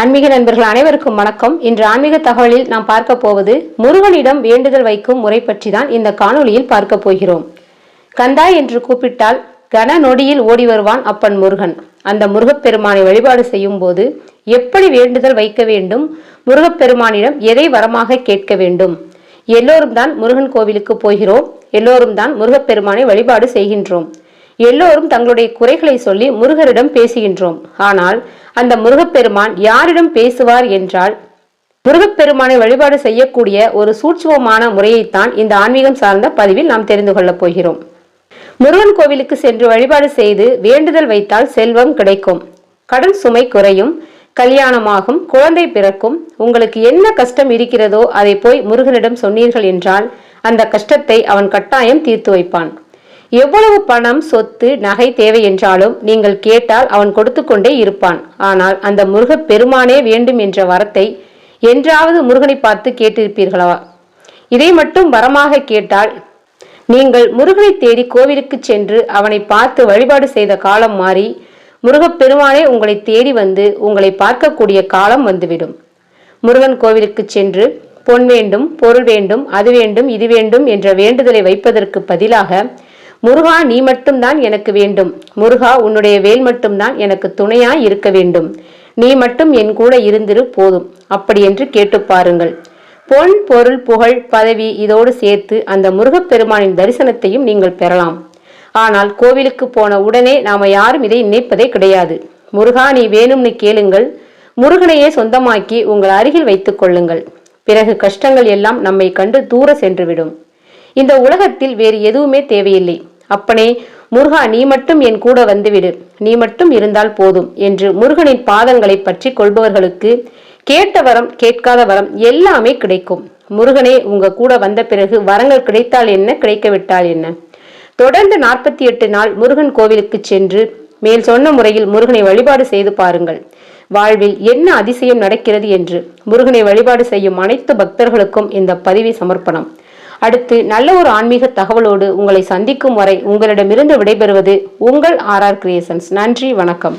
ஆன்மீக நண்பர்கள் அனைவருக்கும் வணக்கம். இன்று ஆன்மீக தகவலில் நாம் பார்க்க போவது முருகனிடம் வேண்டுதல் வைக்கும் முறை பற்றி தான் இந்த காணொளியில் பார்க்க போகிறோம். கந்தா என்று கூப்பிட்டால் கன நொடியில் ஓடி வருவான் அப்பன் முருகன். அந்த முருகப்பெருமானை வழிபாடு செய்யும் போது எப்படி வேண்டுதல் வைக்க வேண்டும்? முருகப்பெருமானிடம் எதை வரமாக கேட்க வேண்டும்? எல்லோரும் தான் முருகன் கோவிலுக்கு போகிறோம். எல்லோரும் தான் முருகப்பெருமானை வழிபாடு செய்கின்றோம். எல்லோரும் தங்களுடைய குறைகளை சொல்லி முருகரிடம் பேசுகின்றோம். ஆனால் அந்த முருகப்பெருமான் யாரிடம் பேசுவார் என்றால் முருகப்பெருமானை வழிபாடு செய்யக்கூடிய ஒரு சூட்சுமமான முறையைத்தான் இந்த ஆன்மீகம் சார்ந்த பதிவில் நாம் தெரிந்து கொள்ளப் போகிறோம். முருகன் கோவிலுக்கு சென்று வழிபாடு செய்து வேண்டுதல் வைத்தால் செல்வம் கிடைக்கும். கடன் சுமை குறையும் கல்யாணமாகும் குழந்தை பிறக்கும். உங்களுக்கு என்ன கஷ்டம் இருக்கிறதோ அதை போய் முருகனிடம் சொன்னீர்கள் என்றால் அந்த கஷ்டத்தை அவன் கட்டாயம் தீர்த்து வைப்பான். எவ்வளவு பணம் சொத்து நகை தேவை என்றாலும் நீங்கள் கேட்டால் அவன் கொடுத்து கொண்டே இருப்பான். ஆனால் அந்த முருகப் பெருமானே வேண்டும் என்ற வரத்தை என்றாவது முருகனை பார்த்து கேட்டிருப்பீர்களா? இதை மட்டும் வரமாக கேட்டால் நீங்கள் முருகனை தேடி கோவிலுக்கு சென்று அவனை பார்த்து வழிபாடு செய்த காலம் மாறி முருகப்பெருமானே உங்களை தேடி வந்து உங்களை பார்க்கக்கூடிய காலம் வந்துவிடும். முருகன் கோவிலுக்கு சென்று பொன் வேண்டும் பொருள் வேண்டும் அது வேண்டும் இது வேண்டும் என்ற வேண்டுதலை வைப்பதற்கு பதிலாக முருகா நீ மட்டும்தான் எனக்கு வேண்டும். முருகா உன்னுடைய வேல் மட்டும்தான் எனக்கு துணையாய் இருக்க வேண்டும். நீ மட்டும் என் கூட இருந்திரு போதும். அப்படி என்று கேட்டு பாருங்கள். பொன் பொருள் புகழ் பதவி இதோடு சேர்த்து அந்த முருகப்பெருமானின் தரிசனத்தையும் நீங்கள் பெறலாம். ஆனால் கோவிலுக்கு போன உடனே நாம யாரும் இதை நினைப்பதே கிடையாது. முருகா நீ வேணும்னு கேளுங்கள். முருகனையே சொந்தமாக்கி உங்கள் அருகில் வைத்துக் கொள்ளுங்கள். பிறகு கஷ்டங்கள் எல்லாம் நம்மை கண்டு தூர சென்றுவிடும். இந்த உலகத்தில் வேறு எதுவுமே தேவையில்லை. அப்பனே முருகா நீ மட்டும் என் கூட வந்துவிடு. நீ மட்டும் இருந்தால் போதும் என்று முருகனின் பாதங்களை பற்றி கொள்பவர்களுக்கு கேட்ட வரம் கேட்காத வரம் எல்லாமே கிடைக்கும். முருகனே உங்க கூட வந்த பிறகு வரங்கள் கிடைத்தால் என்ன கிடைக்கவிட்டால் என்ன? தொடர்ந்து நாற்பத்தி எட்டு நாள் முருகன் கோவிலுக்கு சென்று மேல் சொன்ன முறையில் முருகனை வழிபாடு செய்து பாருங்கள். வாழ்வில் என்ன அதிசயம் நடக்கிறது என்று முருகனை வழிபாடு செய்யும் அனைத்து பக்தர்களுக்கும் இந்த பதிவை சமர்ப்பணம். அடுத்து நல்ல ஒரு ஆன்மீக தகவலோடு உங்களை சந்திக்கும் வரை உங்களிடமிருந்து விடைபெறுவது உங்கள் ஆர் ஆர் கிரியேஷன்ஸ். நன்றி வணக்கம்.